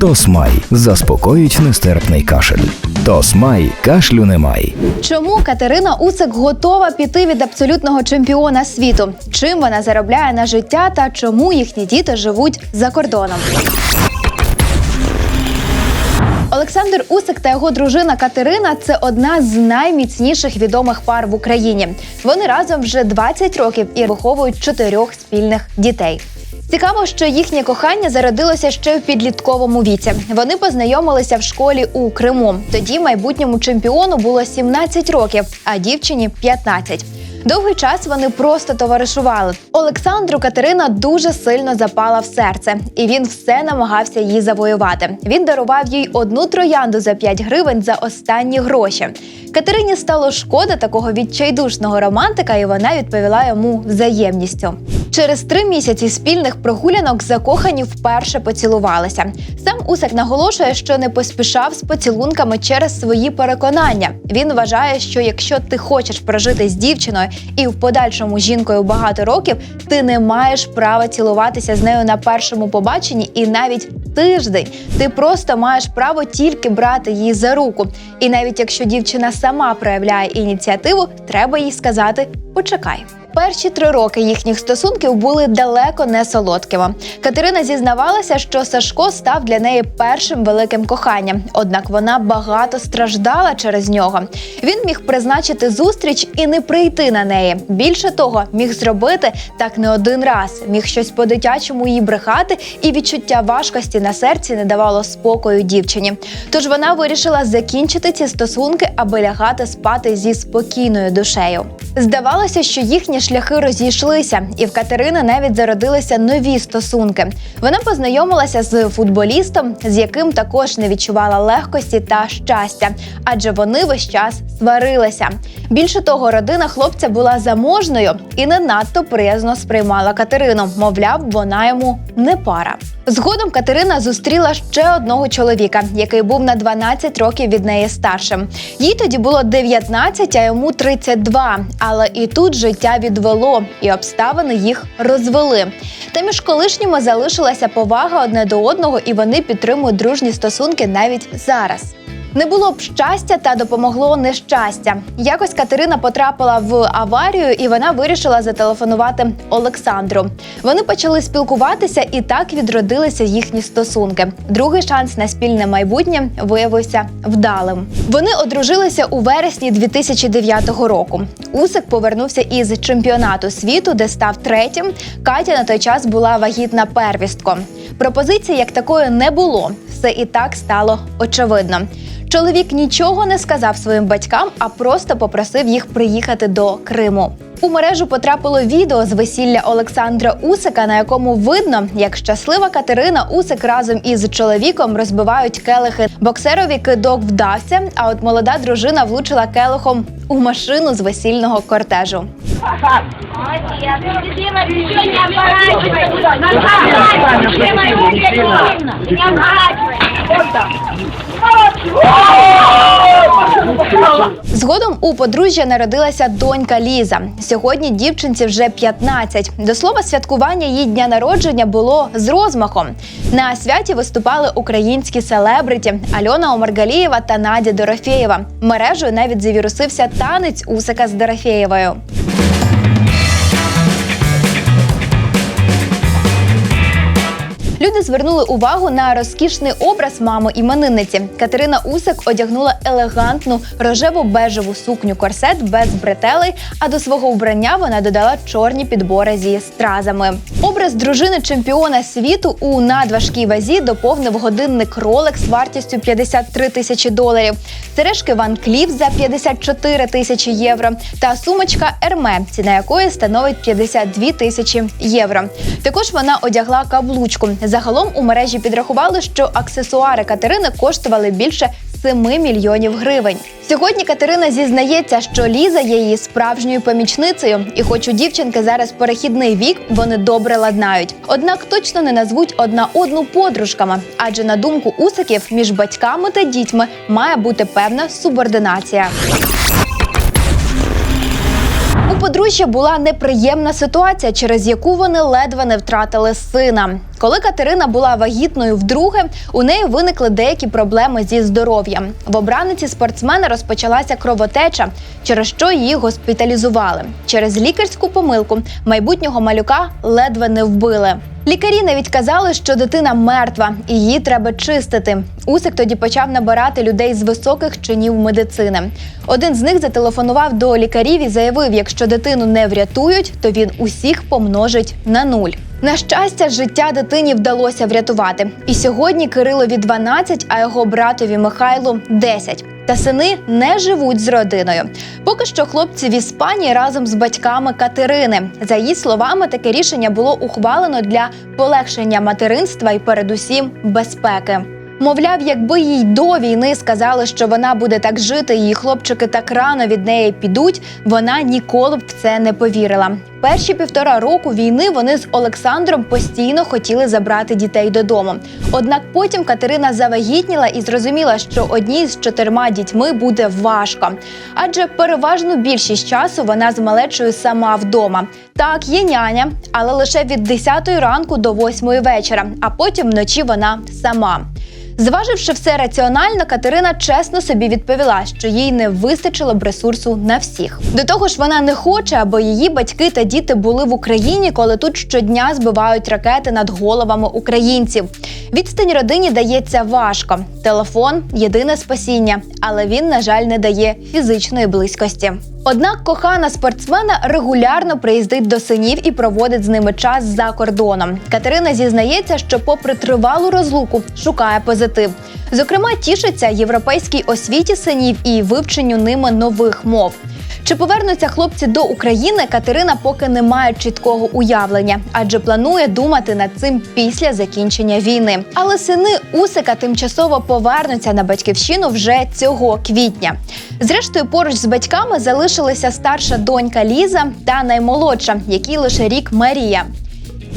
Тосмай заспокоїть нестерпний кашель. Тосмай кашлю немає. Чому Катерина Усик готова піти від абсолютного чемпіона світу? Чим вона заробляє на життя та чому їхні діти живуть за кордоном? Олександр Усик та його дружина Катерина це одна з найміцніших відомих пар в Україні. Вони разом вже 20 років і виховують чотирьох спільних дітей. Цікаво, що їхнє кохання зародилося ще в підлітковому віці. Вони познайомилися в школі у Криму. Тоді майбутньому чемпіону було 17 років, а дівчині 15. Довгий час вони просто товаришували. Олександру Катерина дуже сильно запала в серце, і він все намагався її завоювати. Він дарував їй одну троянду за 5 гривень за останні гроші. Катерині стало шкода такого відчайдушного романтика, і вона відповіла йому взаємністю. Через три місяці спільних прогулянок закохані вперше поцілувалися. Сам Усак наголошує, що не поспішав з поцілунками через свої переконання. Він вважає, що якщо ти хочеш прожити з дівчиною і в подальшому жінкою багато років, ти не маєш права цілуватися з нею на першому побаченні і навіть тиждень. Ти просто маєш право тільки брати її за руку. І навіть якщо дівчина сама проявляє ініціативу, треба їй сказати почекай. Перші три роки їхніх стосунків були далеко не солодкими. Катерина зізнавалася, що Сашко став для неї першим великим коханням. Однак вона багато страждала через нього. Він міг призначити зустріч і не прийти на неї. Більше того, міг зробити так не один раз. Міг щось по-дитячому їй брехати, і відчуття важкості на серці не давало спокою дівчині. Тож вона вирішила закінчити ці стосунки, аби лягати спати зі спокійною душею. Здавалося, що їхні шляхи розійшлися, і в Катерини навіть зародилися нові стосунки. Вона познайомилася з футболістом, з яким також не відчувала легкості та щастя, адже вони весь час сварилися. Більше того, родина хлопця була заможною і не надто приязно сприймала Катерину. Мовляв, вона йому не пара. Згодом Катерина зустріла ще одного чоловіка, який був на 12 років від неї старшим. Їй тоді було 19, а йому 32. Але і тут життя відвело, і обставини їх розвели. Та між колишніми залишилася повага одне до одного, і вони підтримують дружні стосунки навіть зараз. Не було б щастя та допомогло нещастя. Якось Катерина потрапила в аварію, і вона вирішила зателефонувати Олександру. Вони почали спілкуватися, і так відродилися їхні стосунки. Другий шанс на спільне майбутнє виявився вдалим. Вони одружилися у вересні 2009 року. Усик повернувся із чемпіонату світу, де став третім. Катя на той час була вагітна первістком. Пропозиції як такої не було. Все і так стало очевидно. Чоловік нічого не сказав своїм батькам, а просто попросив їх приїхати до Криму. У мережу потрапило відео з весілля Олександра Усика, на якому видно, як щаслива Катерина Усик разом із чоловіком розбивають келихи. Боксерові кидок вдався. А от молода дружина влучила келихом у машину з весільного кортежу. Згодом у подружжя народилася донька Ліза. Сьогодні дівчинці вже 15. До слова, святкування її дня народження було з розмахом. На святі виступали українські селебриті Альона Омаргалієва та Надя Дорофєєва. Мережею навіть завірусився танець Усика з Дорофєєвою. Люди звернули увагу на розкішний образ мами іменинниці. Катерина Усик одягнула елегантну рожево-бежеву сукню корсет без бретелей, а до свого вбрання вона додала чорні підбори зі стразами. Образ дружини чемпіона світу у надважкій вазі доповнив годинник Rolex вартістю 53 тисячі доларів, сережки Ван Кліф за 54 тисячі євро та сумочка Ерме, ціна якої становить 52 тисячі євро. Також вона одягла каблучку. Загалом у мережі підрахували, що аксесуари Катерини коштували більше 7 мільйонів гривень. Сьогодні Катерина зізнається, що Ліза є її справжньою помічницею, і хоч у дівчинки зараз перехідний вік, вони добре ладнають. Однак точно не назвуть одна одну подружками, адже на думку усиків між батьками та дітьми має бути певна субординація. У подружжя була неприємна ситуація, через яку вони ледве не втратили сина. Коли Катерина була вагітною вдруге, у неї виникли деякі проблеми зі здоров'ям. В обраниці спортсмена розпочалася кровотеча, через що її госпіталізували. Через лікарську помилку майбутнього малюка ледве не вбили. Лікарі навіть казали, що дитина мертва і її треба чистити. Усик тоді почав набирати людей з високих чинів медицини. Один з них зателефонував до лікарів і заявив: якщо дитину не врятують, то він усіх помножить на нуль. На щастя, життя дитині вдалося врятувати. І сьогодні Кирилові 12, а його братові Михайлу 10. Та сини не живуть з родиною. Поки що хлопці в Іспанії разом з батьками Катерини. За її словами, таке рішення було ухвалено для полегшення материнства і передусім безпеки. Мовляв, якби їй до війни сказали, що вона буде так жити, її хлопчики так рано від неї підуть, вона ніколи б в це не повірила. Перші півтора року війни вони з Олександром постійно хотіли забрати дітей додому. Однак потім Катерина завагітніла і зрозуміла, що одній з чотирма дітьми буде важко, адже переважну більшість часу вона з малечою сама вдома. Так, є няня, але лише від 10 ранку до 8 вечора, а потім вночі вона сама. Зваживши все раціонально, Катерина чесно собі відповіла, що їй не вистачило б ресурсу на всіх. До того ж, вона не хоче, аби її батьки та діти були в Україні, коли тут щодня збивають ракети над головами українців. Відстань родині дається важко. Телефон єдине спасіння, але він, на жаль, не дає фізичної близькості. Однак кохана спортсмена регулярно приїздить до синів і проводить з ними час за кордоном. Катерина зізнається, що, попри тривалу розлуку, шукає позитив. Зокрема, тішиться європейській освіті синів і вивченню ними нових мов. Чи повернуться хлопці до України? Катерина поки не має чіткого уявлення, адже планує думати над цим після закінчення війни. Але сини Усика тимчасово повернуться на батьківщину вже цього квітня. Зрештою, поруч з батьками залишилися старша донька Ліза та наймолодша, якій лише рік Марія.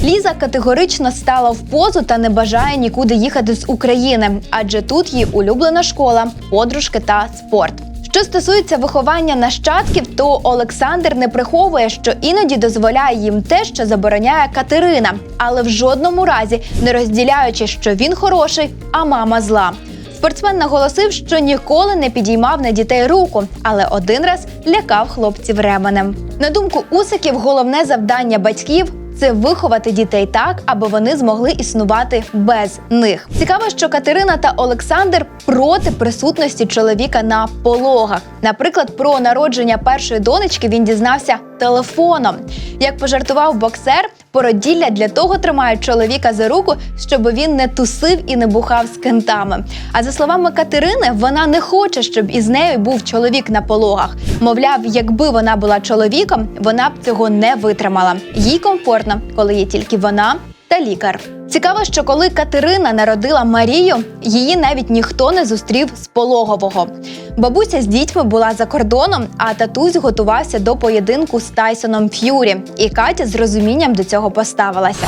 Ліза категорично стала в позу та не бажає нікуди їхати з України, адже тут її улюблена школа, подружки та спорт. Що стосується виховання нащадків, то Олександр не приховує, що іноді дозволяє їм те, що забороняє Катерина, але в жодному разі не розділяючи, що він хороший, а мама зла. Спортсмен наголосив, що ніколи не підіймав на дітей руку, але один раз лякав хлопців ременем. На думку Усиків, головне завдання батьків. Це виховати дітей так, аби вони змогли існувати без них. Цікаво, що Катерина та Олександр проти присутності чоловіка на пологах. Наприклад, про народження першої донечки він дізнався телефоном. Як пожартував боксер, породілля для того тримають чоловіка за руку, щоб він не тусив і не бухав з кентами. А за словами Катерини, вона не хоче, щоб із нею був чоловік на пологах. Мовляв, якби вона була чоловіком, вона б цього не витримала. Їй комфортно, коли є тільки вона та лікар. Цікаво, що коли Катерина народила Марію, її навіть ніхто не зустрів з пологового. Бабуся з дітьми була за кордоном, а татусь готувався до поєдинку з Тайсоном Ф'юрі, і Катя з розумінням до цього поставилася.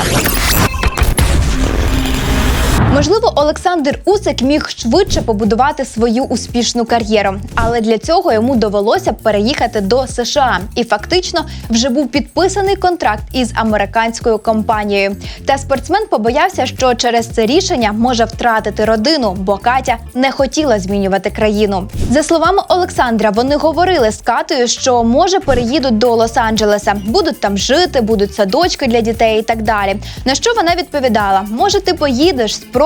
Можливо, Олександр Усик міг швидше побудувати свою успішну кар'єру, але для цього йому довелося переїхати до США, і фактично вже був підписаний контракт із американською компанією. Та спортсмен побоявся, що через це рішення може втратити родину, бо Катя не хотіла змінювати країну. За словами Олександра, вони говорили з Катою, що може переїдуть до Лос-Анджелеса, будуть там жити, будуть садочки для дітей і так далі. На що вона відповідала: може, ти поїдеш, спробуєш,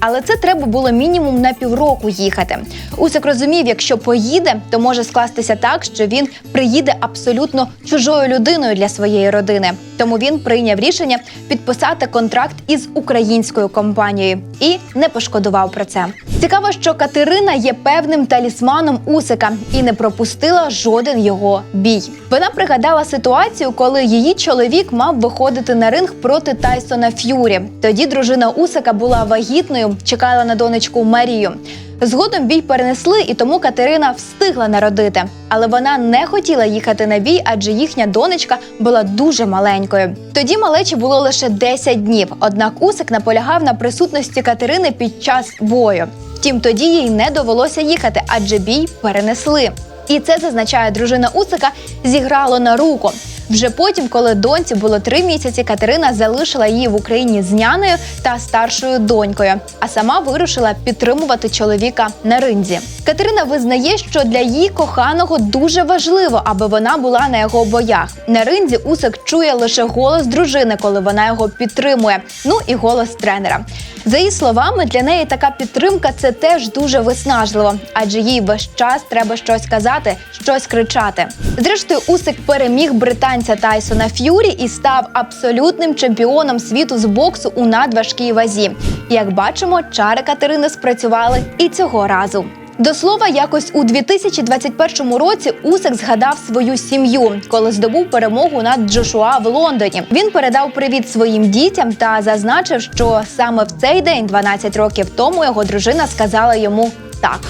але це треба було мінімум на півроку їхати. Усик розумів, якщо поїде, то може скластися так, що він приїде абсолютно чужою людиною для своєї родини. Тому він прийняв рішення підписати контракт із українською компанією і не пошкодував про це. Цікаво, що Катерина є певним талісманом Усика і не пропустила жоден його бій. Вона пригадала ситуацію, коли її чоловік мав виходити на ринг проти Тайсона Ф'юрі. Тоді дружина Усика була вагітною, чекала на донечку Марію. Згодом бій перенесли, і тому Катерина встигла народити. Але вона не хотіла їхати на бій, адже їхня донечка була дуже маленькою. Тоді малечі було лише 10 днів. Однак Усик наполягав на присутності Катерини під час бою. Втім, тоді їй не довелося їхати, адже бій перенесли. І це зазначає дружина Усика зіграло на руку. Вже потім, коли доньці було три місяці, Катерина залишила її в Україні з нянею та старшою донькою, а сама вирушила підтримувати чоловіка на ринзі. Катерина визнає, що для її коханого дуже важливо, аби вона була на його боях. На ринзі Усик чує лише голос дружини, коли вона його підтримує. Ну і голос тренера. За її словами, для неї така підтримка це теж дуже виснажливо, адже їй весь час треба щось казати, щось кричати. Зрештою, Усик переміг британця Тайсона Ф'юрі і став абсолютним чемпіоном світу з боксу у надважкій вазі. Як бачимо, чари Катерини спрацювали і цього разу. До слова, якось у 2021 році Усик згадав свою сім'ю, коли здобув перемогу над Джошуа в Лондоні. Він передав привіт своїм дітям та зазначив, що саме в цей день, 12 років тому, його дружина сказала йому так.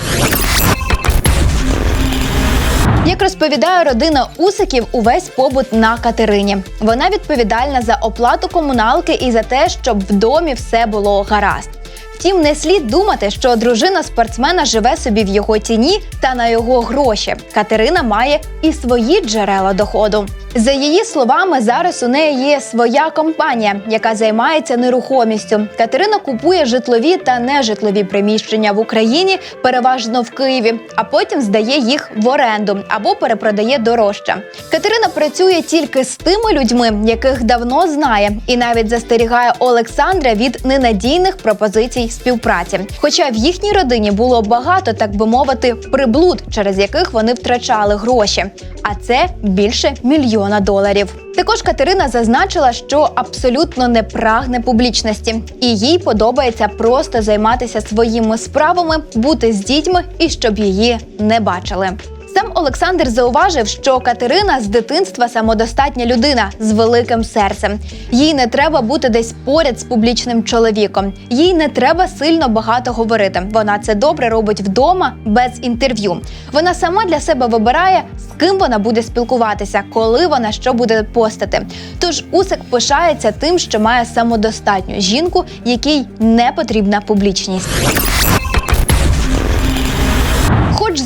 Як розповідає родина Усиків, увесь побут на Катерині. Вона відповідальна за оплату комуналки і за те, щоб в домі все було гаразд. Втім, не слід думати, що дружина спортсмена живе собі в його тіні та на його гроші. Катерина має і свої джерела доходу. За її словами, зараз у неї є своя компанія, яка займається нерухомістю. Катерина купує житлові та нежитлові приміщення в Україні, переважно в Києві, а потім здає їх в оренду або перепродає дорожче. Катерина працює тільки з тими людьми, яких давно знає, і навіть застерігає Олександра від ненадійних пропозицій співпраці. Хоча в їхній родині було багато, так би мовити, приблуд, через яких вони втрачали гроші. А це більше мільйона доларів. Також Катерина зазначила, що абсолютно не прагне публічності, і їй подобається просто займатися своїми справами, бути з дітьми і щоб її не бачили. Сам Олександр зауважив, що Катерина з дитинства самодостатня людина з великим серцем. Їй не треба бути десь поряд з публічним чоловіком. Їй не треба сильно багато говорити. Вона це добре робить вдома без інтерв'ю. Вона сама для себе вибирає, з ким вона буде спілкуватися, коли вона що буде постати. Тож Усик пишається тим, що має самодостатню жінку, якій не потрібна публічність.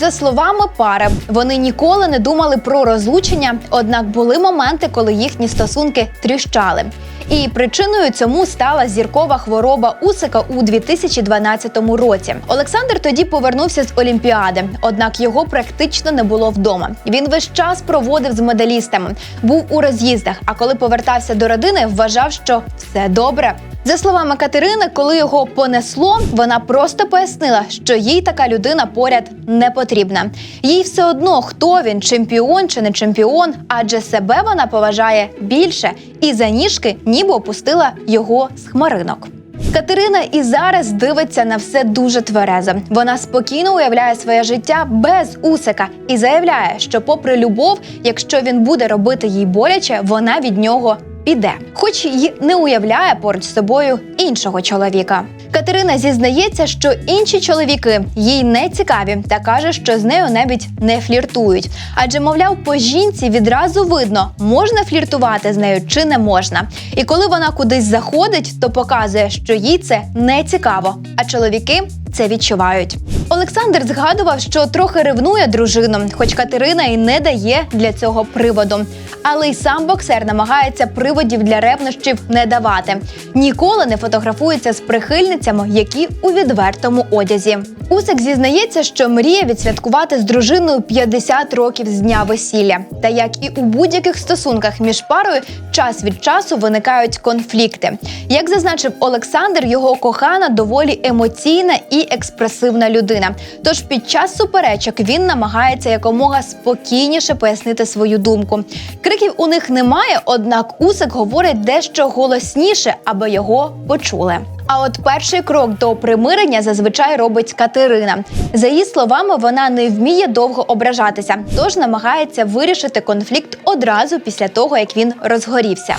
За словами пари, вони ніколи не думали про розлучення, однак були моменти, коли їхні стосунки тріщали. І причиною цьому стала зіркова хвороба Усика у 2012 році. Олександр тоді повернувся з Олімпіади, однак його практично не було вдома. Він весь час проводив з медалістами, був у роз'їздах. А коли повертався до родини, вважав, що все добре. За словами Катерини, коли його понесло, вона просто пояснила, що їй така людина поряд не потрібна. Їй все одно, хто він, чемпіон чи не чемпіон, адже себе вона поважає більше і за ніжки ніби опустила його з хмаринок. Катерина і зараз дивиться на все дуже тверезо. Вона спокійно уявляє своє життя без усика і заявляє, що, попри любов, якщо він буде робити їй боляче, вона від нього піде, хоч й не уявляє поруч з собою іншого чоловіка. Катерина зізнається, що інші чоловіки їй не цікаві та каже, що з нею навіть не фліртують. Адже, мовляв, по жінці відразу видно, можна фліртувати з нею чи не можна. І коли вона кудись заходить, то показує, що їй це не цікаво. А чоловіки це відчувають. Олександр згадував, що трохи ревнує дружину, хоч Катерина і не дає для цього приводу. Але й сам боксер намагається приводів для ревнощів не давати. Ніколи не фотографується з прихильницями, які у відвертому одязі. Усик зізнається, що мріє відсвяткувати з дружиною 50 років з дня весілля. Та як і у будь-яких стосунках між парою, час від часу виникають конфлікти. Як зазначив Олександр, його кохана доволі емоційна і експресивна людина. Тож під час суперечок він намагається якомога спокійніше пояснити свою думку. Криків у них немає, однак Усик говорить дещо голосніше, аби його почули. А от перший крок до примирення зазвичай робить Катерина. За її словами, вона не вміє довго ображатися, тож намагається вирішити конфлікт одразу після того, як він розгорівся.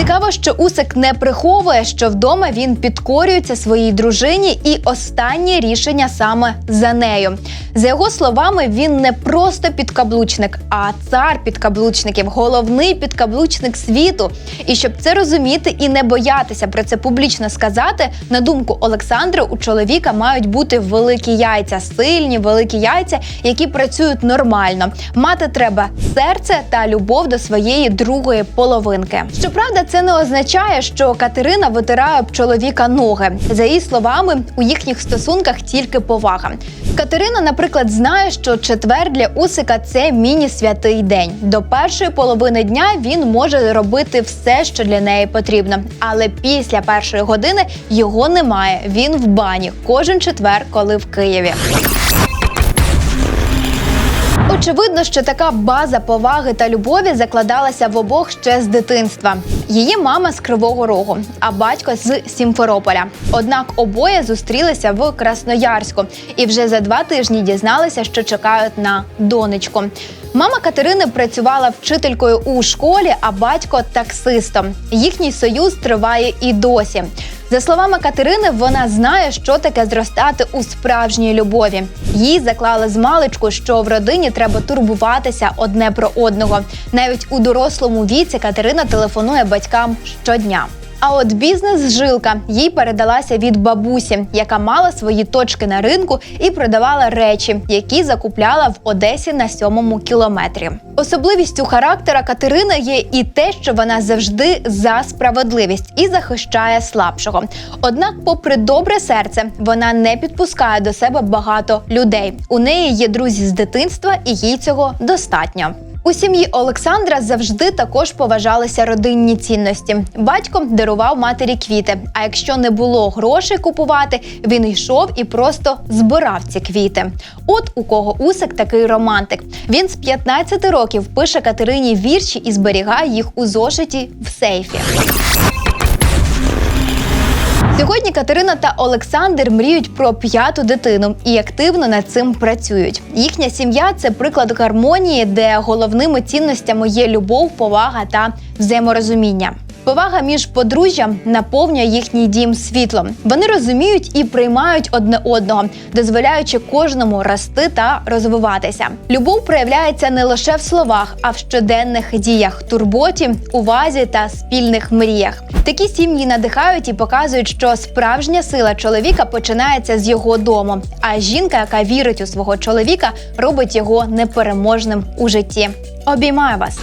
Цікаво, що Усик не приховує, що вдома він підкорюється своїй дружині, і останнє рішення саме за нею. За його словами, він не просто підкаблучник, а цар підкаблучників, головний підкаблучник світу. І щоб це розуміти і не боятися про це публічно сказати, на думку Олександра, у чоловіка мають бути великі яйця, сильні великі яйця, які працюють нормально. Мати треба серце та любов до своєї другої половинки. Щоправда, це не означає, що Катерина витирає об чоловіка ноги. За її словами, у їхніх стосунках тільки повага. Катерина, наприклад, знає, що четвер для Усика це міні-святий день. До першої половини дня він може робити все, що для неї потрібно. Але після першої години його немає. Він в бані кожен четвер, коли в Києві. Очевидно, що така база поваги та любові закладалася в обох ще з дитинства. Її мама з Кривого Рогу, а батько з Сімферополя. Однак обоє зустрілися в Красноярську і вже за два тижні дізналися, що чекають на донечку. Мама Катерини працювала вчителькою у школі, а батько таксистом. Їхній союз триває і досі. За словами Катерини, вона знає, що таке зростати у справжній любові. Їй заклали з маличку, що в родині треба турбуватися одне про одного. Навіть у дорослому віці Катерина телефонує батькам щодня. А от бізнес-жилка їй передалася від бабусі, яка мала свої точки на ринку і продавала речі, які закупляла в Одесі на сьомому кілометрі. Особливістю характера Катерини є і те, що вона завжди за справедливість і захищає слабшого. Однак, попри добре серце, вона не підпускає до себе багато людей. У неї є друзі з дитинства, і їй цього достатньо. У сім'ї Олександра завжди також поважалися родинні цінності. Батько дарував матері квіти. А якщо не було грошей купувати, він йшов і просто збирав ці квіти. От у кого усик такий романтик. Він з 15 років пише Катерині вірші і зберігає їх у зошиті в сейфі. Сьогодні Катерина та Олександр мріють про п'яту дитину і активно над цим працюють. Їхня сім'я це приклад гармонії, де головними цінностями є любов, повага та взаєморозуміння. Повага між подружжям наповнює їхній дім світлом. Вони розуміють і приймають одне одного, дозволяючи кожному рости та розвиватися. Любов проявляється не лише в словах, а в щоденних діях, турботі, увазі та спільних мріях. Такі сім'ї надихають і показують, що справжня сила чоловіка починається з його дому. А жінка, яка вірить у свого чоловіка, робить його непереможним у житті. Обіймаю вас!